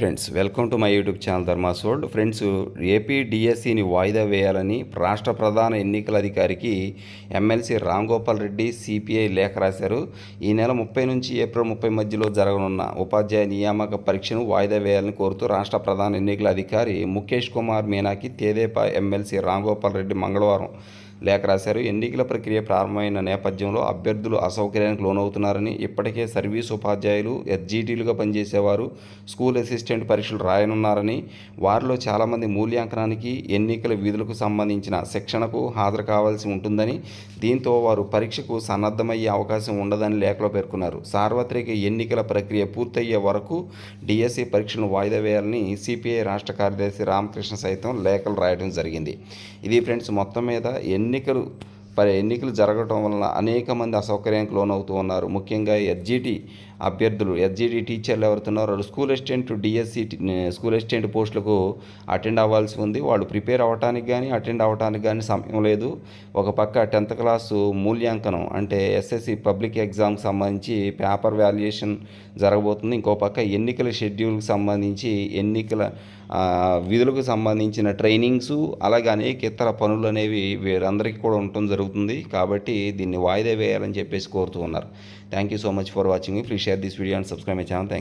Friends welcome to my YouTube channel Dharma's world friends AP డిఎస్సిని వాయిదా వేయాలని రాష్ట్ర ప్రధాన ఎన్నికల అధికారికి ఎమ్మెల్సీ రామ్ గోపాల్ రెడ్డి సిపిఐ లేఖ రాశారు. ఈ నెల ముప్పై నుంచి ఏప్రిల్ ముప్పై మధ్యలో జరగనున్న ఉపాధ్యాయ నియామక పరీక్షను వాయిదా వేయాలని కోరుతూ రాష్ట్ర ప్రధాన ఎన్నికల అధికారి ముఖేష్ కుమార్ మీనాకి తేదేపా ఎమ్మెల్సీ రామ్ గోపాల్ రెడ్డి మంగళవారం లేఖ రాశారు. ఎన్నికల ప్రక్రియ ప్రారంభమైన నేపథ్యంలో అభ్యర్థులు అసౌకర్యానికి లోనవుతున్నారని ఇప్పటికే సర్వీస్ ఉపాధ్యాయులు ఎస్జీటీలుగా పనిచేసేవారు స్కూల్ అసిస్టెంట్ పరీక్షలు రాయనున్నారని వారిలో చాలామంది మూల్యాంకనానికి ఎన్నికల విధులకు సంబంధించిన శిక్షణకు హాజరు కావాల్సి ఉంటుందని దీంతో వారు పరీక్షకు సన్నద్ధమయ్యే అవకాశం ఉండదని లేఖలో పేర్కొన్నారు. సార్వత్రిక ఎన్నికల ప్రక్రియ పూర్తయ్యే వరకు డిఎస్సి పరీక్షలను వాయిదా వేయాలని సిపిఐ రాష్ట్ర కార్యదర్శి రామకృష్ణ సైతం లేఖలు రాయడం జరిగింది. ఇది ఫ్రెండ్స్ మొత్తం మీద ఎన్ని ఎన్నికలు పరి ఎన్నికలు జరగటం వలన అనేక మంది అసౌకర్యానికి లోనవుతూ ఉన్నారు. ముఖ్యంగా ఎస్జిటి అభ్యర్థులు ఎస్జిటి టీచర్లు ఎవరుతున్నారో వాళ్ళు school assistant DSC school assistant పోస్టులకు అటెండ్ అవ్వాల్సి ఉంది. వాళ్ళు ప్రిపేర్ అవ్వటానికి కానీ అటెండ్ అవ్వటానికి కానీ సమయం లేదు. ఒక పక్క టెన్త్ క్లాసు మూల్యాంకనం అంటే ఎస్ఎస్సి పబ్లిక్ ఎగ్జామ్కి సంబంధించి పేపర్ వాల్యుయేషన్ జరగబోతుంది. ఇంకో పక్క ఎన్నికల షెడ్యూల్కి సంబంధించి ఎన్నికల విధులకు సంబంధించిన ట్రైనింగ్స్ అలాగే అనేక ఇతర పనులు అనేవి వీరందరికీ కూడా ఉండటం జరుగుతుంది. కాబట్టి దీన్ని వాయిదా వేయాలని చెప్పేసి కోరుతూ ఉన్నారు. Thank you so much for watching please share this video and subscribe my channel thank